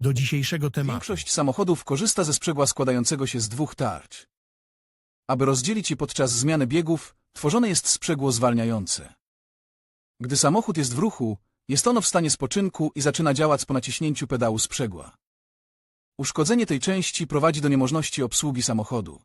do dzisiejszego tematu. Większość samochodów korzysta ze sprzęgła składającego się z dwóch tarcz. Aby rozdzielić je podczas zmiany biegów, tworzone jest sprzęgło zwalniające. Gdy samochód jest w ruchu, jest ono w stanie spoczynku i zaczyna działać po naciśnięciu pedału sprzęgła. Uszkodzenie tej części prowadzi do niemożności obsługi samochodu.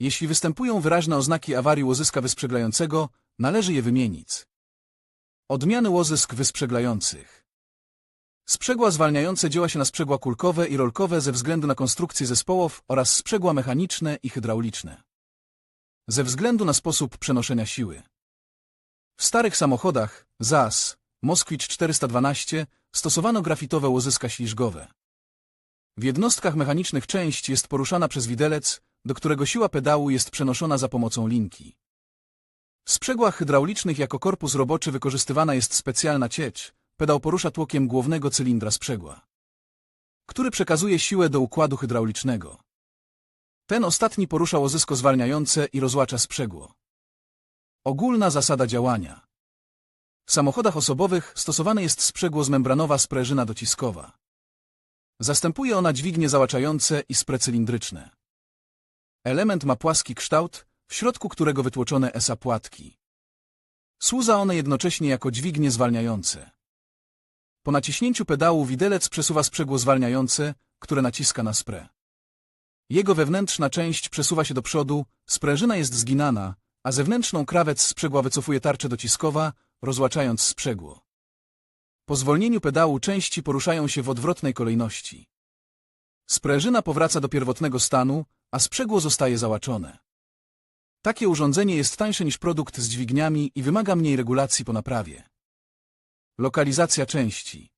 Jeśli występują wyraźne oznaki awarii łozyska wysprzęglającego, należy je wymienić. Odmiany łozysk wysprzęglających. Sprzęgła zwalniające działa się na sprzęgła kulkowe i rolkowe ze względu na konstrukcję zespołów oraz sprzęgła mechaniczne i hydrauliczne. Ze względu na sposób przenoszenia siły. W starych samochodach ZAS, Moskwicz 412, stosowano grafitowe łozyska ślizgowe. W jednostkach mechanicznych część jest poruszana przez widelec, do którego siła pedału jest przenoszona za pomocą linki. W sprzęgłach hydraulicznych jako korpus roboczy wykorzystywana jest specjalna ciecz, pedał porusza tłokiem głównego cylindra sprzęgła, który przekazuje siłę do układu hydraulicznego. Ten ostatni porusza łozysko zwalniające i rozłacza sprzęgło. Ogólna zasada działania. W samochodach osobowych stosowane jest sprzęgło zmembranowa sprężyna dociskowa. Zastępuje ona dźwignie załaczające i sprecylindryczne. Element ma płaski kształt, w środku którego wytłoczone esa płatki. Służa one jednocześnie jako dźwignie zwalniające. Po naciśnięciu pedału widelec przesuwa sprzęgło zwalniające, które naciska na sprę. Jego wewnętrzna część przesuwa się do przodu, sprężyna jest zginana, a zewnętrzną krawec sprzęgła wycofuje tarczę dociskowa, rozłaczając sprzęgło. Po zwolnieniu pedału części poruszają się w odwrotnej kolejności. Sprężyna powraca do pierwotnego stanu, a sprzęgło zostaje załaczone. Takie urządzenie jest tańsze niż produkt z dźwigniami i wymaga mniej regulacji po naprawie. Lokalizacja części.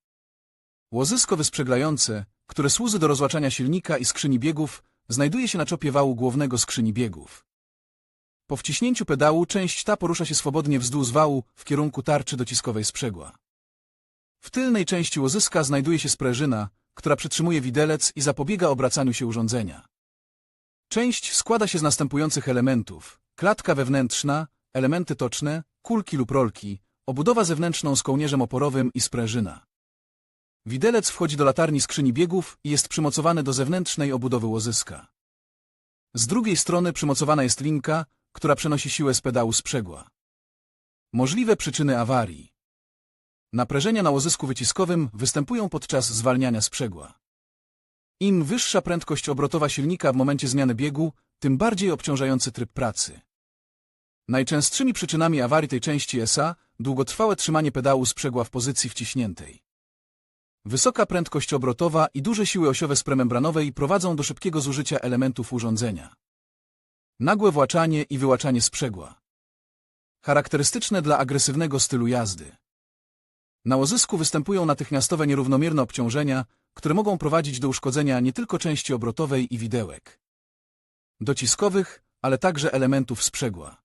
Łozysko wysprzęglające, które służy do rozłaczania silnika i skrzyni biegów, znajduje się na czopie wału głównego skrzyni biegów. Po wciśnięciu pedału część ta porusza się swobodnie wzdłuż wału w kierunku tarczy dociskowej sprzęgła. W tylnej części łozyska znajduje się sprężyna, która przytrzymuje widelec i zapobiega obracaniu się urządzenia. Część składa się z następujących elementów. Klatka wewnętrzna, elementy toczne, kulki lub rolki, obudowa zewnętrzną z kołnierzem oporowym i sprężyna. Widelec wchodzi do latarni skrzyni biegów i jest przymocowany do zewnętrznej obudowy łozyska. Z drugiej strony przymocowana jest linka, która przenosi siłę z pedału sprzęgła. Możliwe przyczyny awarii. Naprężenia na łozysku wyciskowym występują podczas zwalniania sprzęgła. Im wyższa prędkość obrotowa silnika w momencie zmiany biegu, tym bardziej obciążający tryb pracy. Najczęstszymi przyczynami awarii tej części SA długotrwałe trzymanie pedału sprzęgła w pozycji wciśniętej. Wysoka prędkość obrotowa i duże siły osiowe spremembranowej prowadzą do szybkiego zużycia elementów urządzenia. Nagłe właczanie i wyłaczanie sprzęgła. Charakterystyczne dla agresywnego stylu jazdy. Na łozysku występują natychmiastowe nierównomierne obciążenia, które mogą prowadzić do uszkodzenia nie tylko części obrotowej i widełek dociskowych, ale także elementów sprzęgła.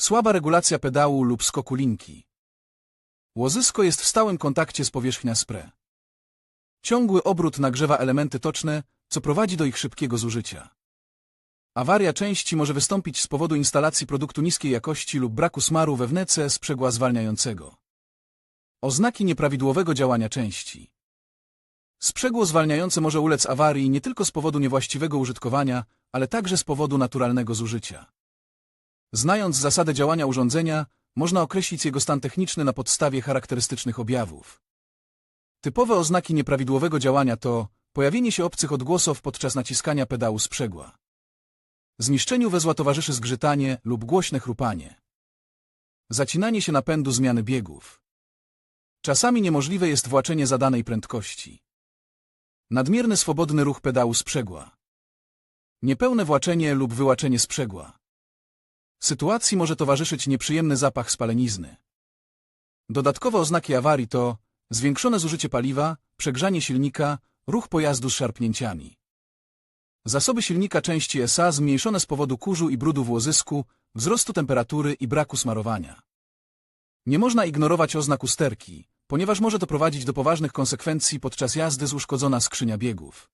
Słaba regulacja pedału lub skoku linki. Łozysko jest w stałym kontakcie z powierzchnią spre. Ciągły obrót nagrzewa elementy toczne, co prowadzi do ich szybkiego zużycia. Awaria części może wystąpić z powodu instalacji produktu niskiej jakości lub braku smaru we wnece sprzęgła zwalniającego. Oznaki nieprawidłowego działania części. Sprzęgło zwalniające może ulec awarii nie tylko z powodu niewłaściwego użytkowania, ale także z powodu naturalnego zużycia. Znając zasadę działania urządzenia, można określić jego stan techniczny na podstawie charakterystycznych objawów. Typowe oznaki nieprawidłowego działania to pojawienie się obcych odgłosów podczas naciskania pedału sprzęgła. Zniszczeniu wezła towarzyszy zgrzytanie lub głośne chrupanie. Zacinanie się napędu zmiany biegów. Czasami niemożliwe jest właczenie zadanej prędkości. Nadmierny swobodny ruch pedału sprzęgła. Niepełne właczenie lub wyłaczenie sprzęgła. Sytuacji może towarzyszyć nieprzyjemny zapach spalenizny. Dodatkowe oznaki awarii to zwiększone zużycie paliwa, przegrzanie silnika, ruch pojazdu z szarpnięciami. Zasoby silnika części SA zmniejszone z powodu kurzu i brudu w łozysku, wzrostu temperatury i braku smarowania. Nie można ignorować oznak usterki, ponieważ może to prowadzić do poważnych konsekwencji podczas jazdy z uszkodzona skrzynia biegów.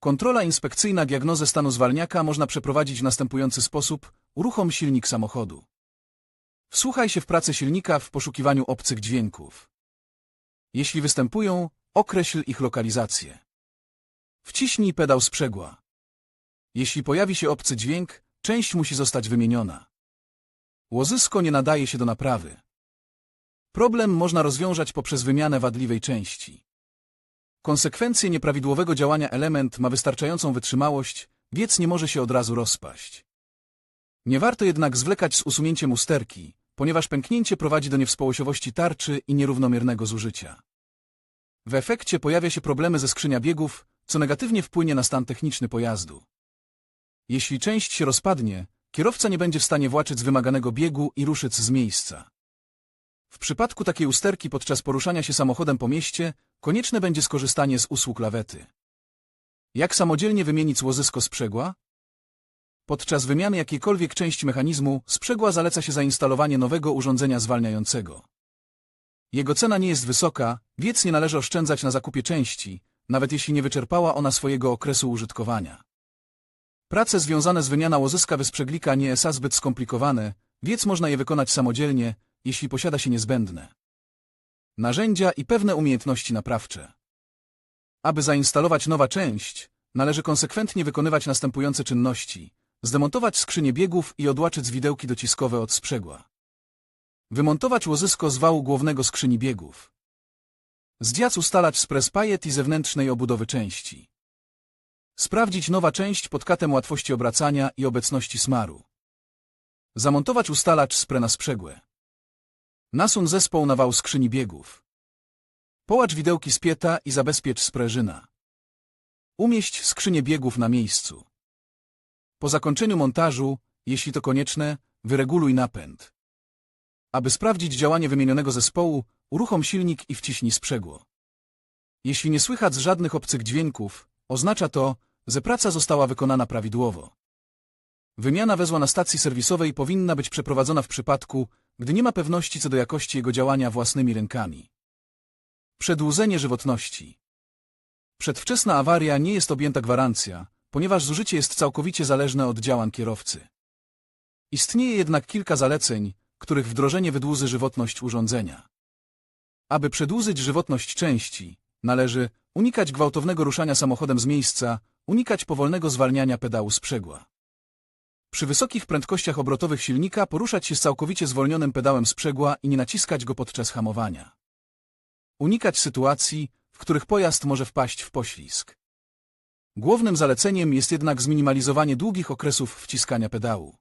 Kontrola inspekcyjna diagnozę stanu zwalniaka można przeprowadzić w następujący sposób. Uruchom silnik samochodu. Wsłuchaj się w pracę silnika w poszukiwaniu obcych dźwięków. Jeśli występują, określ ich lokalizację. Wciśnij pedał sprzęgła. Jeśli pojawi się obcy dźwięk, część musi zostać wymieniona. Łozysko nie nadaje się do naprawy. Problem można rozwiązać poprzez wymianę wadliwej części. Konsekwencje nieprawidłowego działania element ma wystarczającą wytrzymałość, wiec nie może się od razu rozpaść. Nie warto jednak zwlekać z usunięciem usterki, ponieważ pęknięcie prowadzi do niewspołosiowości tarczy i nierównomiernego zużycia. W efekcie pojawia się problemy ze skrzynia biegów, co negatywnie wpłynie na stan techniczny pojazdu. Jeśli część się rozpadnie, kierowca nie będzie w stanie właczyć z wymaganego biegu i ruszyć z miejsca. W przypadku takiej usterki podczas poruszania się samochodem po mieście, konieczne będzie skorzystanie z usług lawety. Jak samodzielnie wymienić łożysko sprzęgła? Podczas wymiany jakiejkolwiek części mechanizmu sprzęgła zaleca się zainstalowanie nowego urządzenia zwalniającego. Jego cena nie jest wysoka, więc nie należy oszczędzać na zakupie części, nawet jeśli nie wyczerpała ona swojego okresu użytkowania. Prace związane z wymianą łożyska wysprzeglika nie są zbyt skomplikowane, więc można je wykonać samodzielnie, jeśli posiada się niezbędne narzędzia i pewne umiejętności naprawcze. Aby zainstalować nowa część, należy konsekwentnie wykonywać następujące czynności. Zdemontować skrzynię biegów i odłaczyć widełki dociskowe od sprzęgła. Wymontować łożysko z wału głównego skrzyni biegów. Zdjąć ustalacz z prespajet i zewnętrznej obudowy części. Sprawdzić nowa część pod katem łatwości obracania i obecności smaru. Zamontować ustalacz spre na sprzęgłę. Nasun zespół na wał skrzyni biegów. Połacz widełki z pieta i zabezpiecz sprężyna. Umieść skrzynię biegów na miejscu. Po zakończeniu montażu, jeśli to konieczne, wyreguluj napęd. Aby sprawdzić działanie wymienionego zespołu, uruchom silnik i wciśnij sprzęgło. Jeśli nie słychać żadnych obcych dźwięków, oznacza to, że praca została wykonana prawidłowo. Wymiana wezła na stacji serwisowej powinna być przeprowadzona w przypadku, gdy nie ma pewności co do jakości jego działania własnymi rękami. Przedłużenie żywotności. Przedwczesna awaria nie jest objęta gwarancja, ponieważ zużycie jest całkowicie zależne od działań kierowcy. Istnieje jednak kilka zaleceń, których wdrożenie wydłuży żywotność urządzenia. Aby przedłużyć żywotność części, należy unikać gwałtownego ruszania samochodem z miejsca, unikać powolnego zwalniania pedału sprzęgła. Przy wysokich prędkościach obrotowych silnika poruszać się z całkowicie zwolnionym pedałem sprzęgła i nie naciskać go podczas hamowania. Unikać sytuacji, w których pojazd może wpaść w poślizg. Głównym zaleceniem jest jednak zminimalizowanie długich okresów wciskania pedału.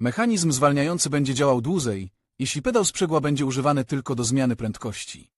Mechanizm zwalniający będzie działał dłużej, jeśli pedał sprzęgła będzie używany tylko do zmiany prędkości.